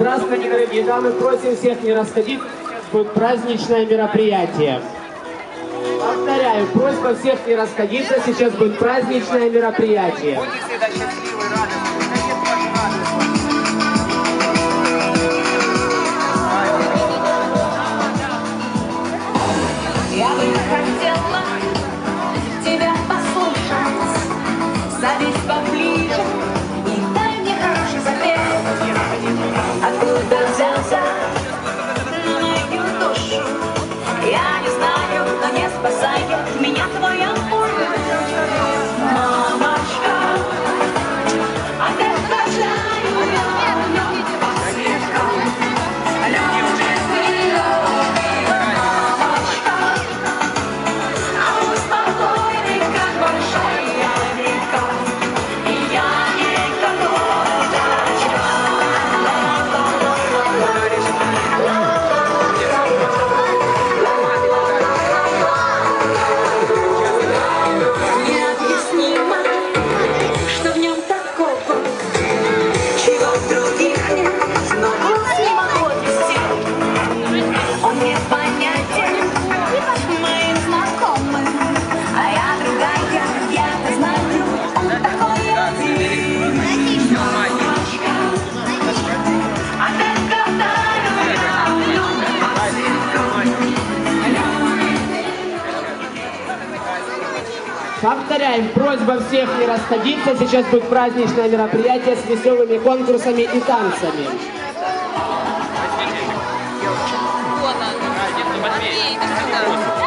Здравствуйте, дорогие дамы. Просим всех не расходиться. Будет праздничное мероприятие. Повторяю, просьба всех не расходиться. Сейчас будет праздничное мероприятие. Я бы хотела Повторяем, просьба всех не расходиться. Сейчас будет праздничное мероприятие с веселыми конкурсами и танцами. Вот он. Матвей, иди сюда.